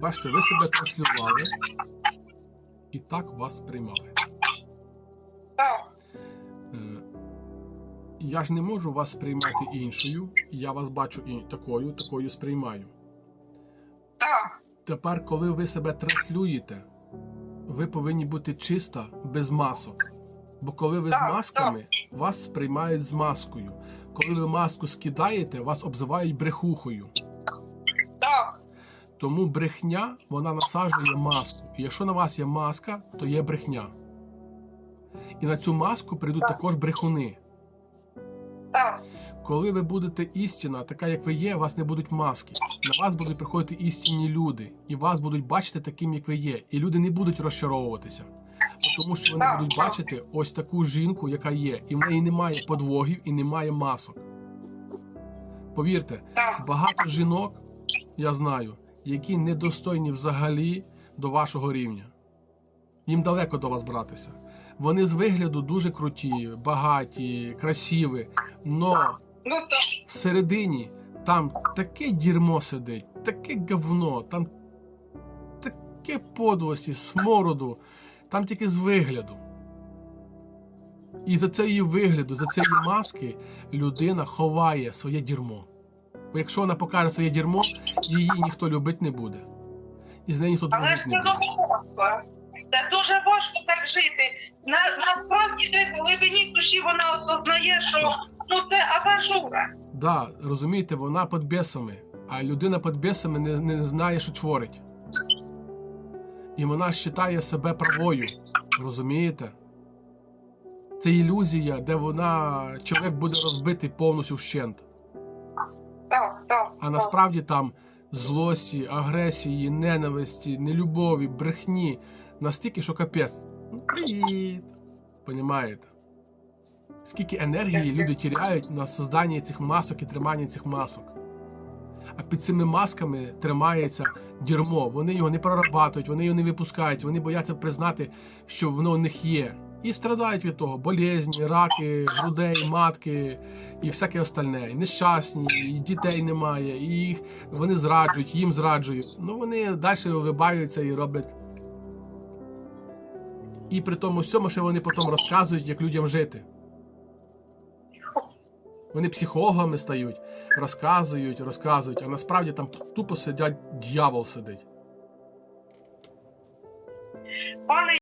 Бачите, ви себе транслювали і так вас сприймали. Е, Я ж не можу вас сприймати іншою, я вас бачу і такою, такою сприймаю. так, Тепер, коли ви себе транслюєте, ви повинні бути чиста, без масок. Бо коли ви з Так, масками, вас сприймають з маскою. Коли ви маску скидаєте, вас обзивають брехухою. Тому брехня вона насаджує маску. І якщо на вас є маска, то є брехня. І на цю маску прийдуть Так. також брехуни. так, Коли ви будете істина, така як ви є, у вас не будуть маски. На вас будуть приходити істинні люди, і вас будуть бачити таким, як ви є. І люди не будуть розчаровуватися. Тому що вони Так, будуть бачити ось таку жінку, яка є, і в неї немає подвогів і немає масок. Повірте, так, багато жінок, я знаю, які недостойні взагалі до вашого рівня. Їм далеко до вас братися. Вони з вигляду дуже круті, багаті, красиві, но ну всередині там таке дерьмо сидить, таке говно, там таке подлості, смороду, там тільки з вигляду. І за цієї вигляду, за цієї маски людина ховає своє дерьмо. Бо якщо вона покаже своє дерьмо, її ніхто любити не буде. І з нею ніхто але ж дружити це не буде. дуже важко. Це дуже важко так жити. На, насправді десь в глибині душі вона осознає, що ну це абажура. Да, розумієте, вона під бісами, а людина під бісами не, не знає, що творить. І вона вважає себе правою. Розумієте? Це ілюзія, де вона чоловік буде розбитий повністю вщент. А насправді там злості, агресії, ненависті, нелюбові, брехні настільки, що капець. Ну, привіт. Понімаєте? Скільки енергії люди тіряють на создання цих масок і тримання цих масок. А під цими масками тримається дерьмо. Вони його не прорабатують, вони його не випускають, вони бояться признати, що воно у них є. І страдають від того болезні, раки, грудей, матки і всяке остальне. І нещасні, і дітей немає, і їх вони зраджують, їм зраджують. Ну вони далі вибаються і роблять. І при тому всьому ще вони потім розказують, як людям жити. Вони психологами стають, розказують, розказують, а насправді там тупо сидять, дьявол сидить.